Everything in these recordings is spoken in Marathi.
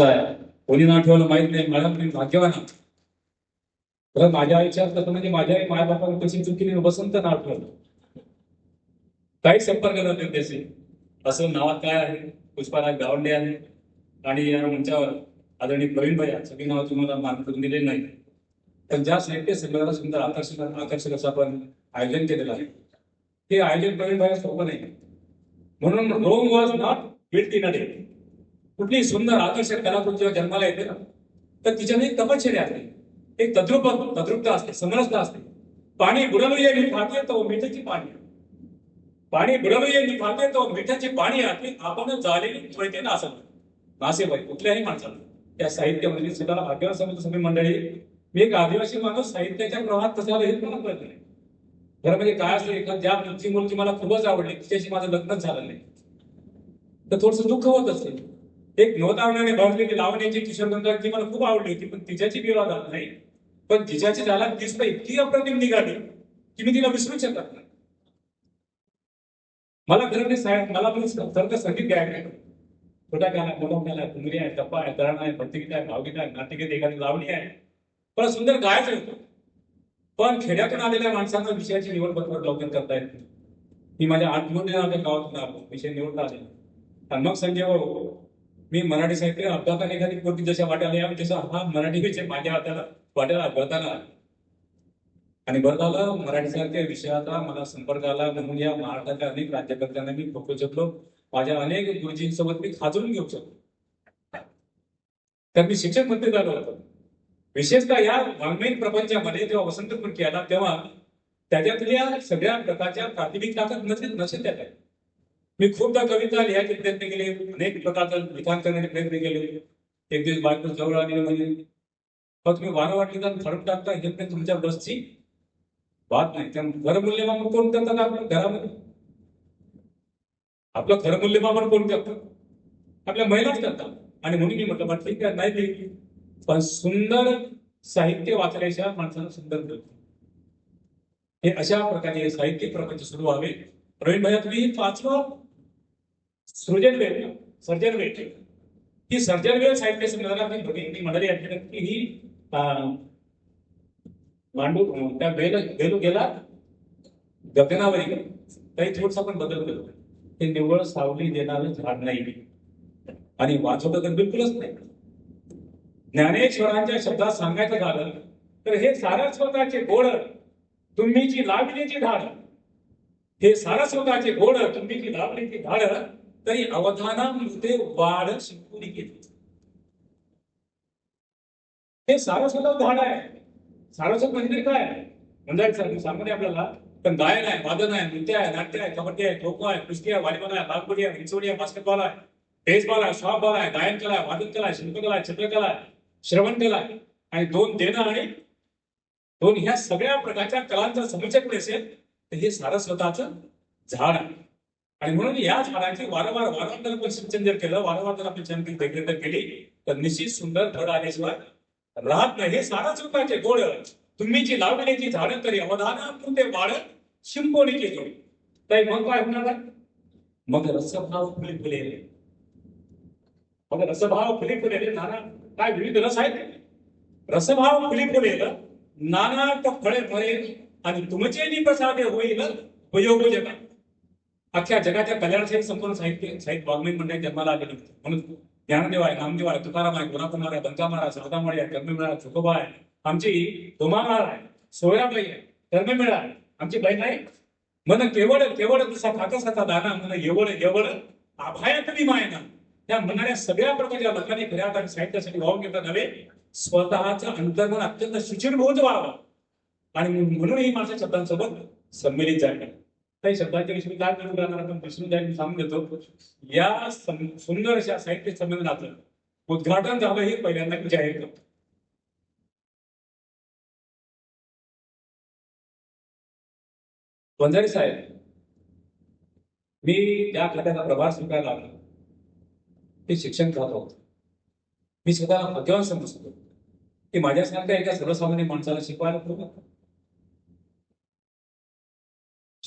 आहे. कोणी ना ठेवलं माहीत नाही. मॅडम मी भाग्यवान तर माझ्या आयुष्यात असतात म्हणजे माझ्या आई माय बापानं कशी चुकीने वसंत नाव ठेवलं. काही संपर्क नव्हते त्याचे असं नावात काय आहे? पुष्पाराज गावंडे आहे. आणि या मंचावर आदरणीय प्रवीण भाई सगळी नाव तुम्हाला मान करून दिलेली नाही पण ज्या साहित्य संमेलनाला सुंदर आकर्षक आकर्षक असं आपण आयोजन केलेलं आहे हे आयोजन प्रवीण भाई सोपं नाही. म्हणून Rome was not built in a day कुठलीही सुंदर आकर्षक कलाकृती जेव्हा जन्माला येते ना तर तिच्याने एक तपश्चर्या असते. एक तद्रुप तद्रुपता असते समरसता असते. पाणी बुडवले फाटले तो मिठाची पाणी पाणी बुडवले फाटले तो मिठाची पाणी आहे. आपण झालेली त्वरिते नासत नासे बाई कुठल्याही माणसाला. त्या साहित्यामध्ये स्वतःला भाग्यवान समजतो सगळी मंडळी मी एक आदिवासी माणूस साहित्याच्या प्रमाणात कसा हे मला कळत नाही. खरं म्हणजे काय असतं एखाद ज्या मुलगी मुलगी मला खूपच आवडली तिच्याशी माझं लग्नच झालं नाही. तर थोडस दुःख होत असेल. एक नोतावण्याने भावलेली लावण्याची किशोर ती मला खूप आवडली होती पण तिच्याची विरोध झाला नाही. पण तिच्याची त्याला तीच इतकी अप्रतिम निघाली की मी तिला विसरू शकत नाही. मला खरं नाही साहेब मला पण खरं तर संगीत गायक आहे छोटा गाणं आहे कुंगरी आहे टप्पा आहे तरण आहे भक्तिगीत आहे भावगीत आहे नाट्यगीत एखादी लावणी आहे. पण सुंदर गायचं होतं पण खेड्यातून आलेल्या माणसांना विषयाची निवड पत्र लवकर करता येत नाही. मी माझ्या आत्महत्या आपल्या गावातून आलो विषय निवडता आले. आणि मग संजय भाऊ मी मराठी साहित्य अपघाताने एखादी कृती जशा वाट्याला यावी तसा हा मराठी विषय माझ्या हाताला वाट्याला अपघाताला आला. आणि बरं झालं मराठी साहित्य विषयाचा मला संपर्क आला. म्हणून या महाराष्ट्राच्या अनेक राज्यकर्त्यांना मी बघू शकलो. माझ्या अनेक गुरुजींसोबत मी खाजून घेऊ शकलो. तर मी शिक्षक मंत्री झालो होतो. विशेषतः या वाङ्मयीन प्रपंचामध्ये जेव्हा वसंत कृती आला तेव्हा त्याच्यातल्या सगळ्या प्रकारच्या प्राथमिक ताकद नसेल नसेल त्यात. मी खूपदा कविता लिहायचे प्रयत्न केले. अनेक प्रकारचं लिखाण करण्याचे प्रयत्न केले. एक दिवस बायको जवळ आली म्हणजे फक्त तुम्ही वारंवार तर फरक टाकता हे पण तुमच्या बसची? बात नाही. त्या खरं मूल्यमापन कोण करतात आपल्या घरामध्ये? आपलं खरं मूल्यमापन कोण करतं? आपल्या महिलाच करतात. आणि म्हणून मी म्हटलं म्हटलं ठीक आहे नाही लिहिली पण सुंदर साहित्य वाचल्याशिवाय माणसाला सुंदर करतो हे अशा प्रकारे साहित्य प्रपंच सुरू व्हावे. प्रवीण भैया तुम्ही पाचवं सृजन वेळ सर्जन वेळ ही सर्जन वेळ साहित्य संमेलनात मी बघितली की ही मांडू त्या बेल बेलू गेला गगनावरी काही थोडस आपण बदल केलो ते निव्वळ सावली देणारं झाड नाही. आणि वाचवलं तर बिलकुलच नाही. ज्ञानेश्वरांच्या शब्दात सांगायचं झालं तर हे सारस्वताचे गोड तुम्हीची लावणीची धाड हे सारस्वताचे गोड तुम्हीची लावणीची धाड तरी अवधानामध्ये वाढ शिंपुरी केली हे सारस्वत झाड आहे. सारस्वत म्हणजे काय? म्हणजे सामान्य आपल्याला पण गायन आहे वादन आहे नृत्य आहे नाट्य आहे कबड्डी आहे खो खो आहे कुस्ती आहे व्हॉलीबॉल आहे बागबडी आहे हिंचवडी आहे बास्केटबॉल आहे बेसबॉल आहे सॉफ्टबॉल आहे गायन कला आहे वादन कला आहे शिल्पकला आहे चित्रकला आहे श्रवण कला आहे. आणि दोन देणं आणि दोन ह्या सगळ्या प्रकारच्या कलांचा समुच्चय असेल? तर हे सारस्वताचं झाड आहे. आणि म्हणून या झाडाची वारंवार वारंवार आपण सिंचन जर केलं वारंवार जर आपण चंकी देखरेख केली तर निश्चित सुंदर फळ आल्याशिवाय राहत नाही. हे सारस्वताचे गोड. तुम्हीची लावण्याची झाडं तरी अवधान ते वाढत शिंपोणीची जोडी तर मग काय होणार मग रसभाव फुले फुलेले मग रसभाव फुले फुलेले नाना काय विविध रस आहेत? रसभाव फुले फुलेलं नाना फळे फळे आणि तुमचे निप्रसादे होईल. उपयोग जगा अख्ख्या जगाच्या कल्याणासाठी संपूर्ण साहित्य साहित्य वाङ्मय मंडळ जन्माला आलेली होती म्हणून ज्ञानदेव आहे नामदेव आहे तुकाराम आहे गुणाकुमार आहे बंका महाराज राधामाळी आहे कर्ममेळा आहे चोकोबा आहे आमची उमामाळ आहे सोयराबाई आहे कर्ममेळा आहे आमची बहीण आहे. मन केवळ केवळ तुझा खाकसाचा दाना मन एवढ एवढ आभाया मी मायना त्या म्हणणाऱ्या सगळ्या प्रकारच्या लोकांनी खऱ्या अर्थाने साहित्यासाठी वाहून घेता नव्हे. स्वतःचं अंतर्मन अत्यंत शिचिरभूत व्हावं आणि म्हणून ही माझ्या शब्दांसोबत संमेलित जायला काही शब्दांच्या विषयी काय करून राहणार आपण विसरून जाईल मी सांगून देतो. या सुंदर अशा साहित्य संमेलनाचं उद्घाटन झालं हे पहिल्यांदा मी जाहीर करतो. वंजारी साहेब मी त्या खात्याचा प्रभार स्वीकारला लागलो ते शिक्षण खात होतं. मी स्वतःला भाग्यवान समजतो की माझ्यासारख्या एका सर्वसामान्य माणसाला शिकवायला खूप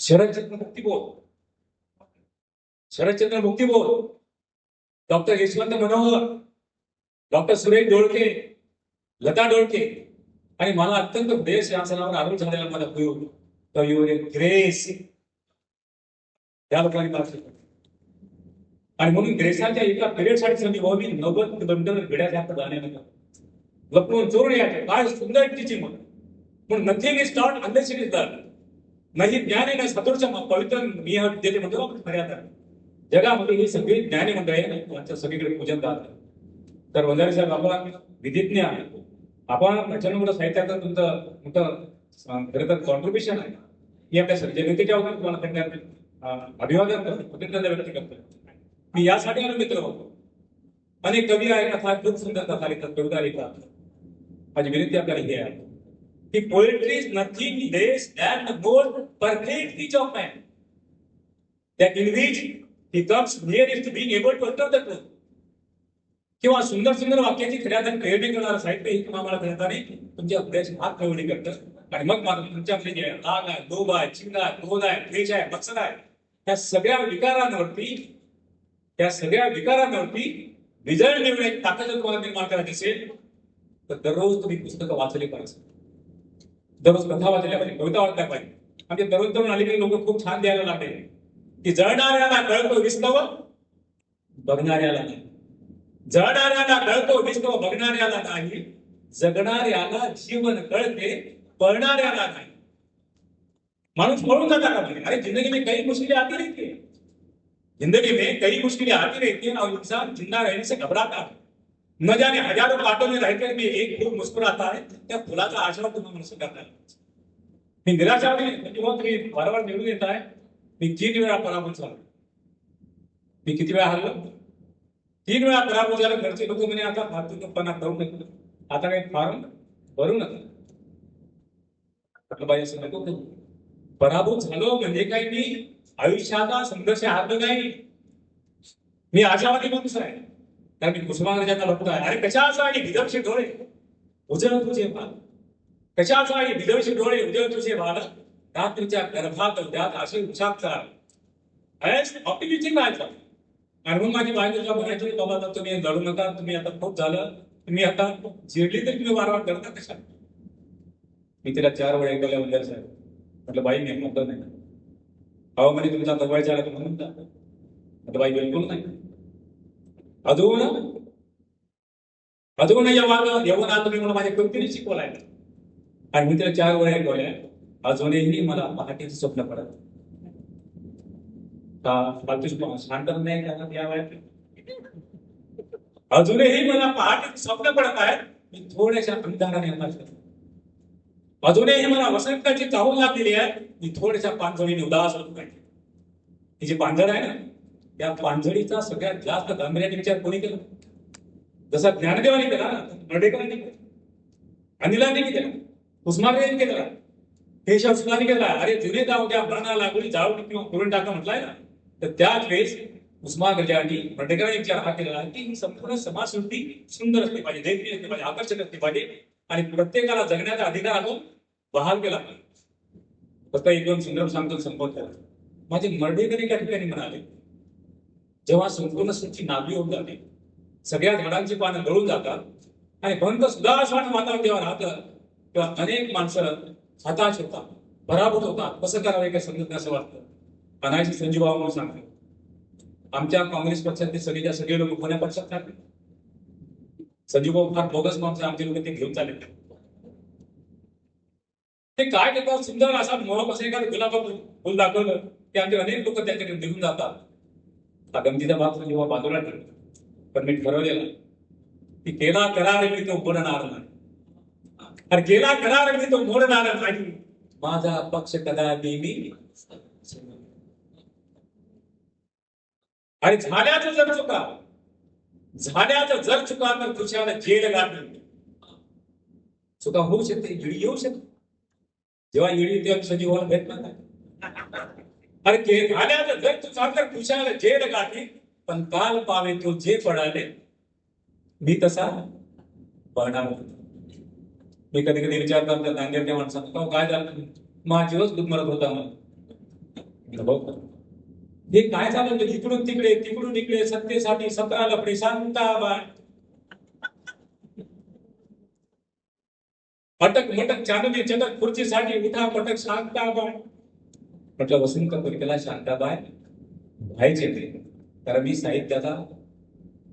शरदचंद्र मुक्तिबोध शरदचंद्र मुक्तिबोध डॉक्टर यशवंत मनोहर डॉक्टर सुरेश डोळके लता डोळके. आणि मला अत्यंत देश शासनावर आरोप झालेला मला उपयोग तर युअर ए ग्रेस त्या लोकांनी मला आणि म्हणून ग्रेसाच्या एका पिरियडसाठी संधी व्हावी नव्वद किलोमीटर गड्यासारखं जाण्यानं लपवून चोरून यायचे काय सुंदर टीचिंग म्हणून पण nothing is not unless it is done नाही ज्ञान आहे ना सदृश पवित्र मी देते विद्यार्थी म्हणतो आपण मर्यादा. जगामध्ये ही सगळी ज्ञानी मंडळी आहे त्यांच्या सगळीकडे पूजन जात तर वंजारी साहेब आपण विधिज्ञ आहे आपण प्रचंड मोठं साहित्याचं तुमचं मोठं खरं तर कॉन्ट्रीब्युशन आहे. ही आपल्या जनतेच्या वतीने तुम्हाला त्यांना अभिवादन करतो कृतज्ञता व्यक्त करतो. मी यासाठी आलो मित्र होतो अनेक कवी आहे कथा खूप सुंदर कथा लिहितात कविता लिहितात. माझी विनंती आपल्याला हे आहे. The poetry is nothing less than the most perfect speech of man. that in which he comes nearest to being able to utter the truth. किंवा सुंदर सुंदर वाक्याची खऱ्या अर्थाने प्रेरणी करणारं साहित्य हे तुम्हाला मला करता नाही तुमच्या हृदयाची हात खवडी करतं आणि मग मात्र तुमच्यामध्ये म्हणजे जे राग आहे लोभ आहे चिंता आहे क्रोध आहे द्वेष आहे मत्सर आहे त्या सगळ्या विकारांवरती त्या सगळ्या विकारांवरती विजय मिळवण्याची ताकद जर तुम्हाला निर्माण करायची असेल तर दररोज तुम्ही पुस्तकं वाचली पाहिजे दररोज कथा वाचल्या पाहिजे कविता वाचल्या पाहिजे. म्हणजे दररोज दररोज अलीकडे लोक खूप छान द्यायला लागले. की जळणाऱ्याला कळतो विस्तव बघणाऱ्याला नाही. जळणाऱ्याला कळतो विस्तव बघणाऱ्याला नाही. जगणाऱ्याला जीवन कळते पळणाऱ्याला नाही. माणूस पळून जाता का म्हणजे? अरे जिंदगी में कई मुश्किलें आती रहती है. जिंदगी में कई मुश्किलें आती रहती हैं और इंसान जिंदा रहने से घबराता है. न जाने हजारो कांटों में रहकर भी एक फूल मुस्कुराता है त्या फुलाचा आशीर्वाद तुम्हाला मनसे करता है मी निराशावादी नाही. तुम्ही वारंवार निवडून येत आहे. मी तीन वेळा पराभूत झालो. मी किती वेळा हरलो? तीन वेळा पराभूत झालो. घरचे लोक म्हणे आता फालतूपणा करू नका. आता काही फॉर्म भरू नका. पाहिजे असं नको पराभूत झालो म्हणजे काय मी आयुष्याचा संघर्ष हारलो नाही. मी आशावादी माणूस आहे. कारण की कुसुमाग्रजांना भक्त आहे अरे कशाचा आणि विदर्शी डोळे उजळ तुझे बाल कशाचा आणि विदर्शी डोळे उजळ तुझे बाल रात्रीच्या गर्भात त्यात असे उशात चाल ऑप्टिमिस्टिक राहायचं आणि मग माझी बायको जेव्हा म्हणायची बाबा आता तुम्ही लढू नका तुम्ही आता खूप झालं तुम्ही आता चिडली तरी तुम्ही वारंवार करता कशा मी तिला चार वेळा ऐकवल्या वंदर साहेब म्हटलं बाई मी म्हटलं नाही अहो म्हणजे तुमचा दबायचा आला म्हणून जा. म्हटलं बाई बिलकुल नाही। अजून अजून यवन यवनात तुम्ही मला माझ्या कवितेने शिकवलाय आणि मी तिला चार वेळा ऐकवल्या अजूनही मला पहाटेचं स्वप्न पडत का शांत नाही अजूनही मला पहाटे स्वप्न पडत आहे मी थोड्याशा अंधाराने अंदाज करतो अजूनही मला वसंताची चाहूल लागलेली आहे मी थोड्याशा पानझडीने उदास होत नाही ही जी पांजर आहे ना त्या पांजडीचा सगळ्यात जास्त गांभीर्याने विचार कोणी केला? जसा ज्ञानदेवाने केला ना नडेकरांनी केला. अनिलांनी केला. उस्मानाबाईंनी केला. हे सुनाने केला. अरे जुने जाऊ त्या मरणा लागून जाळून किंवा करून टाका म्हटलाय ना. तर त्याच वेळेस उस्मानाबाई मंडेकरांनी विचार हा केला की ही संपूर्ण समाजसृष्टी सुंदर असली पाहिजे दैत्य असली पाहिजे आकर्षक असली पाहिजे. आणि प्रत्येकाला जगण्याचा अधिकार आपण बहाल केला. फक्त एक दोन सुंदर सांगतो संपत केला माझे मर्डेकर त्या ठिकाणी म्हणाले? जेव्हा संपूर्ण सृष्टी नाबी होऊन जाते सगळ्या झाडांची पानं गळून जातात आणि सुद्धा सुदासवान वातावरण जेव्हा राहतं तेव्हा अनेक माणसं हताश होतात पराभूत होतात. कसं करावं काय समजत नाही असं वाटतं. अनायशी संजीव म्हणून सांगतो आमच्या काँग्रेस पक्षातले सगळेच्या सगळे लोक कोण्या पक्षात टाकले संजीव फार बोगस माणसं आमचे लोक ते घेऊन चालले. ते काय करतात सुंदर असा मोहक असं एखादं गुलाबा फुल दाखवलं की आमचे अनेक लोक त्याच्याकडे निघून जातात. हा गमतीचा भाग जेव्हा बाजूला ठेवला पण मी ठरवलेला की केला करार मी तो मोडणार नाही. अरे केला करार मी तो मोडणार नाही. माझा पक्ष कदा नेहमी. आणि झाल्याचं जर चुका झाल्याचं जर चुका तर तुझ्याला जेल गाठली चुका होऊ शकते इडी येऊ शकते. जेव्हा इडी तेव्हा सजीवाला भेटणार नाही. అరే అనాథ దత్తు అందరు కుశాల చేయడు पण पंताल पावे तो जे पडाले मी तसा पडणार मी कधी कधी विचार आमच्या नांदेडच्या माणसांना तो हो, काय झालं? माझी रोज होता मग हे काय झालं? म्हणजे इकडून तिकडे तिकडून इकडे सत्तेसाठी सतरा लपडे सांगता बाय पटक मटक चांदली चंदक खुर्चीसाठी उठा पटक सांगता बाय म्हटलं वसंत कवितेला शांताबाय व्हायचे ते. कारण मी साहित्याचा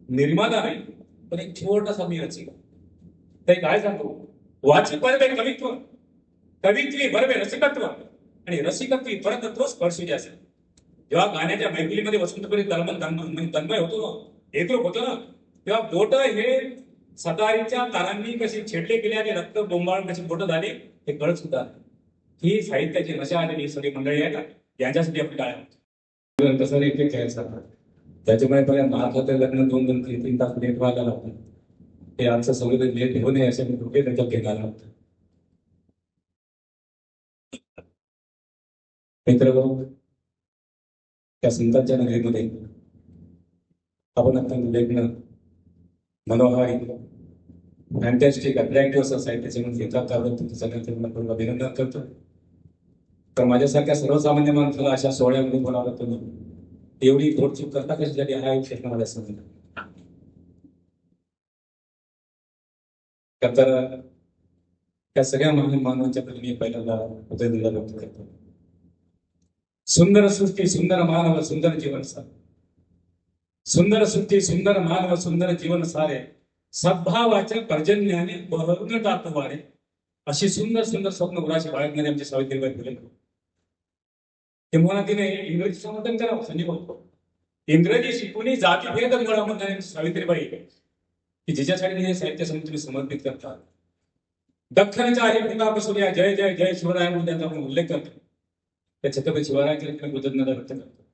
निर्माता आहे पण एक छोटासा मी रचिक ते काय सांगतो? वाचक परवे कवित्व कवित्वी बरवे रसिकत्व आणि रसिकत्वी परत तो असेल जेव्हा गाण्याच्या मैफिलीमध्ये वसंतपुरी तलमन तन्मय म्हणजे तन्मय होतो ना एकरूप होतो ना तेव्हा बोट हे सतारीच्या तारांनी कशी छेडले गेले आणि रक्त बोंबाळून कशी बोट झाली हे कळत सुद्धा ही साहित्याची नशा आलेली सगळी मंडळी आहे ना यांच्यासाठी आपण टाळ्या तसं नाही ते खेळायचं त्याच्यामुळे पहिल्या महाराष्ट्राचं लग्न दोन दोन तीन तीन तास लेट व्हायला लागतं. ते आमचं सगळं लेट होऊ नये असे मी त्यांच्यात त्याच्यात घेणार होतं मित्र त्या संतांच्या नगरीमध्ये आपण अत्यंत लेखन मनोहारी फॅन्टॅस्टिक अट्रॅक्टिव्ह असं साहित्याचे म्हणून घेतात त्याबद्दल तुमचं सगळ्यांचं मनपूर्वक अभिनंदन करतो. तर माझ्यासारख्या सर्वसामान्य माणसाला अशा सोहळ्यामध्ये बोलावलं तुम्ही एवढी घोडचूक करता कशासाठी हा एक प्रश्न मला समजला तर त्या सगळ्या महान मानवांच्या मी पहिल्यांदा हृदय व्यक्त करतो. सुंदर सृष्टी सुंदर मानव सुंदर जीवन सार. सुंदर सृष्टी सुंदर मानव सुंदर जीवन सारे. सद्भावाच्या पर्जन्याने बहरून टाकतो अशी सुंदर सुंदर स्वप्न गुराशी बाळगणारे आमचे सावित्रीबाई फुले? तेव्हा तिने इंग्रजी समर्थन करावं संजय बघतो इंग्रजी शिकवणी जातीभेद मुळा म्हणून सावित्रीबाई की जिच्यासाठी हे साहित्य समिती समर्पित करतात. दख्खनच्या आहे पितापासून या जय जय जय शिवराय म्हणून त्यांचा आपण उल्लेख करतो. त्या छत्रपती शिवरायांच्या कृतज्ञता व्यक्त करतो.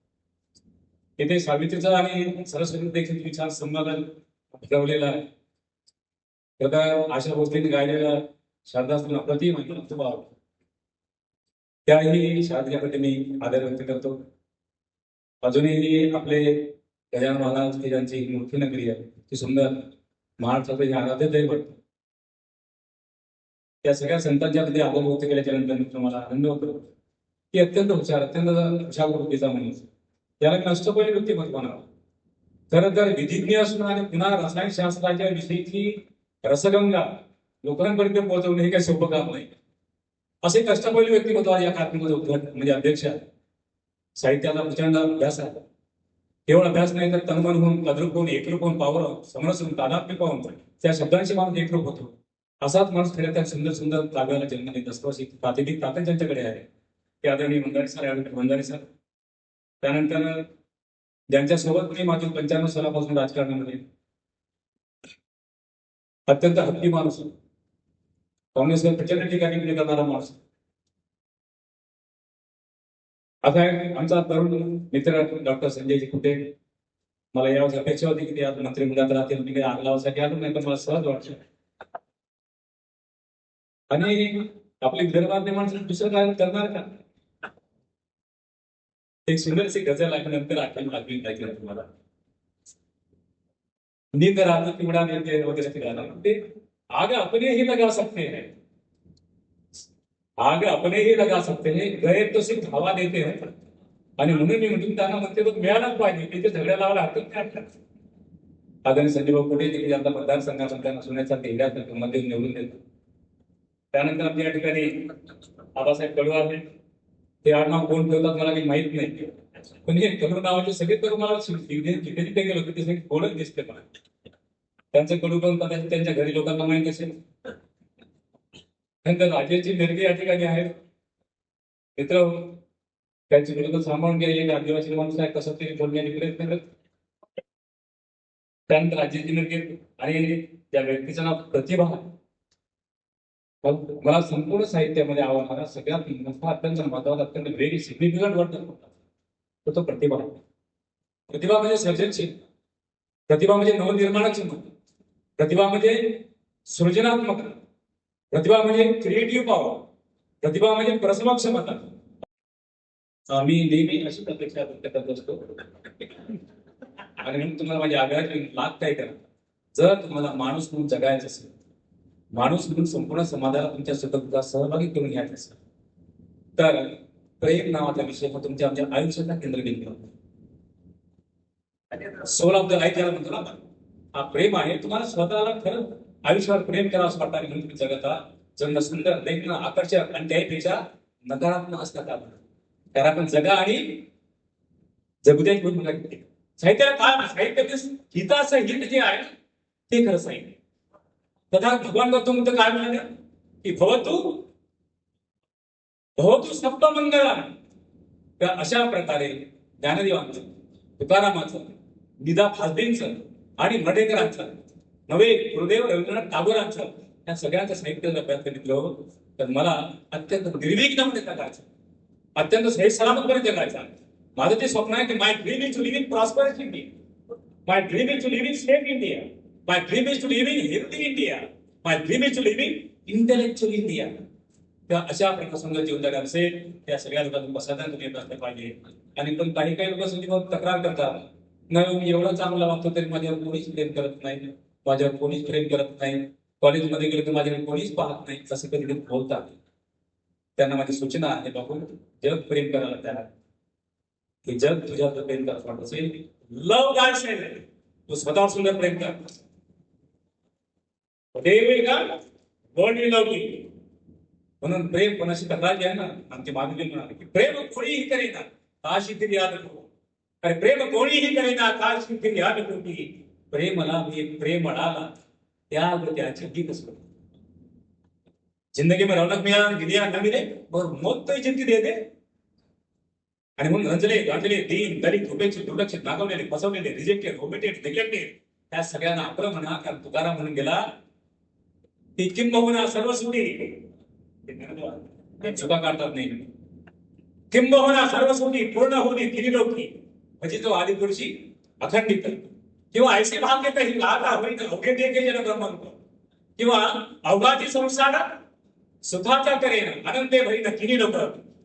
येथे सावित्रीचा आणि सरस्वती देखील विचार छान संवादन ठेवलेला आहे. तर आशा भोसलेने गायलेला शारदास्तून अप्रतिम आणि खूप आवडतो. त्याही शारदेच्याकडे मी आदर व्यक्त करतो. अजूनही आपले गजानन महाराज ही ज्यांची मूर्ती नगरी आहे ती सुंदर महाराष्ट्राचं हे आराध्य दैवत त्या सगळ्या संतांच्या मध्ये आदर व्यक्त केल्याच्यानंतर मला आनंद होतो. की अत्यंत हुशार अत्यंत हुशार वृत्तीचा माणूस. याला नष्टपणे व्यक्ती म्हणावं खरं तर विधिज्ञ असून आणि पुन्हा रसायनशास्त्राच्या विषयीची रसगंगा लोकांपर्यंत पोहोचवणे हे काही सोपं काम नाही. असे कष्टपैलू व्यक्तिमत्व आज या अकादमीमध्ये उद्घाट म्हणजे अध्यक्ष आहे साहित्याचा प्रचंड अभ्यास आहे. केवळ अभ्यास नाही तर तनमन होऊन कद्रूप होऊन एकरूप होऊन पावर समरस होऊन तादात्म्य पाहून त्या शब्दांशी माणूस एकरूप होतो. असाच माणूस खऱ्या त्या सुंदर सुंदर काव्याला जन्म देत असतो अशी प्रातिनिधिक ताकद ज्यांच्याकडे आहे. ते आदरणीय मंदारी सर आहे मंदारी सर त्यानंतर ज्यांच्यासोबत मी माझ्या पंच्याण्णव सालापासून राजकारणामध्ये अत्यंत हत्ती माणूस आहे. प्रचंड ठिकाणी प्ले करणारा माणूस. आता आमचा तरुण मित्र डॉक्टर संजयजी कुठे मला यावर अपेक्षा होती की ते आज मंत्रिमंडळात राहतील. मी काही आग लावासाठी आलो नाही पण मला सहज वाटलं. आणि आपले विदर्भातले माणसं दुसरं काय करणार का? एक सुंदरशी गजल ऐकल्यानंतर आठवण लागली ऐकलं तुम्हाला. नींद रात की वगैरे ते आग अपने ही लगा सकते हैं। आग अपने ही लगा सकते हैं। गए तो सिर्फ हवा देते हैं। आणि म्हणून मी म्हणून त्यांना म्हणते बघ मिळालाच पाहिजे. तिथे झगड्या लावायला हरकत नाही आदरणीय संजयभाऊ पुढे देखील आता मतदारसंघातून त्यांना सोन्याचा तेवढ्या मध्ये निवडून देतो त्यानंतर आपल्या या ठिकाणी आबासाहेब कडू आले ते आडनाव कोण ठेवतात मला काही माहीत नाही. पण हे कडू नावाचे सगळे कडू मला जिथे जिथे गेलो तिथे सगळे कोणच दिसते मला. त्यांचं कडू पण कदाचित त्यांच्या घरी लोकांना माहीत असेल. त्यानंतर राजेची निर्गी या ठिकाणी आहेत. मित्र त्यांची विरोध सांभाळून गेले आदिवासी माणूस आहे कसं तरी बोलण्याचे प्रयत्न करत. त्यानंतर राज्याची निर्गी आणि त्या व्यक्तीचं नाव प्रतिभा. मला संपूर्ण साहित्यामध्ये आवडणारा सगळ्यात नफा अत्यंत महत्त्वाचा अत्यंत व्हेरी सिग्निफिकंट वर्तन तो तो प्रतिभा. प्रतिभा म्हणजे सर्जनशील. प्रतिभा म्हणजे नवनिर्माणाची मत प्रतिभा म्हणजे सृजनात्मक प्रतिभा म्हणजे क्रिएटिव्ह पॉवर प्रतिभा म्हणजे प्रसम क्षमता आम्ही नेहमी अशी अपेक्षा व्यक्त करत असतो. आणि म्हणून तुम्हाला माझी आग्रहाची लाभ काय करा? जर तुम्हाला माणूस म्हणून जगायचं असेल माणूस म्हणून संपूर्ण समाजाला तुमच्या सुखदुःखात सहभागी करून घ्यायचं असेल तर प्रेम नावाचा विषय हा तुमच्या आमच्या आयुष्याचा केंद्रबिंदू सोल ऑफ द लाईफ ज्याला म्हणतो ना आपण. हा प्रेम आहे. तुम्हाला स्वतःला खरं आयुष्यावर प्रेम करावं असं वाटतं म्हणून तुम्ही जगता जगणं सुंदर देखणं आकर्षक आणि त्यापेक्षा नकारात्मक असतात आपण. कारण आपण जगा आणि जगुद्याच म्हणून साहित्याला काय साहित्य म्हणजे हिताचं हित जे आहे ते खरं साहित्य. तथा भगवान गौतम काय म्हणाले की भवतु भवतु सप्त मंगळा तर अशा प्रकारे ज्ञानदेवांचं तुकारामाचं निदा फासदेंचं आणि मडेकरांचं नवे गुरुदेव रवींद्रनाथ टागोरांचं या सगळ्यांचं साहित्याचा अभ्यास करीतलो तर मला अत्यंत निर्विघ्नमध्ये जगायचं अत्यंत सही सलामतपणे जगायचा माझं ते स्वप्न आहे की my dream is to live in prosperous India my dream is to live in safe India my dream is to live in healthy India my dream is to live in intellectual India त्या अशा प्रसंग जीवन जगात असेल त्या सगळ्या लोकांना पसंत तुम्ही पाहिजे. आणि पण काही काही लोक तक्रार करतात. मी एवढं चांगलं वागतो प्रेम करत प्रेम करत सूचना आहे, बाबू, जग प्रेम करायला तयार. की जग प्रेम करत लव सेल्फ तू स्वतःवर सुंदर प्रेम कर. ते प्रेम कोणाशी तक्रार आहे ना? माधुरी म्हणाले की प्रेम कोणीही करेना तरी प्रेम कोणीही करेना काल तरी या करू प्रेमला मी प्रेम म्हणाला त्या त्याची गीत असतो जिंदगी में रौनक मिळा दिलिया न मिले और मौत तो जिंदगी दे दे. आणि म्हणून रंजले गांजले दीन दलित उपेक्षित दुर्लक्षित नागवलेले फसवलेले रिजेक्टेड ओमिटेड निग्लेक्टेड त्या सगळ्यांना आपलं म्हणा कारण तुकाराम म्हणून गेला. ती किंबहुना सर्व सुटी चुका काढतात नाही. किंबहुना सर्व सुटी पूर्ण होती तिरी लोकी? म्हणजे तो आदि तुळशी अखंडित किंवा ऐसे भाग घेता काही लागा होईल अवघे देखील जन ब्रह्मंत किंवा अवघाची संसार सुखाचा करेन आनंदे भरी तिन्ही लोक.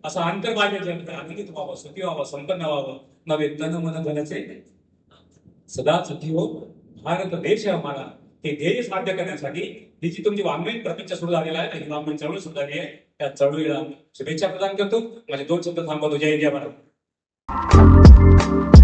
असं अंतर्बाह्य जगत आनंदित व्हावं सुखी व्हावं संपन्न व्हावं. नवे तन मन धनचे. सदा सुखी हो. भारत देश आहे आम्हाला. ते ध्येय साध्य करण्यासाठी ही जी तुमची वाङ्मयीन प्रतीक्षा सुरू झालेला आहे ही वाङ्मयीन चळवळ सुरू झाली आहे. त्या चळवळीला शुभेच्छा प्रदान करतो. माझे दोन शब्द थांबवतो. जय जय भारत. Thank you.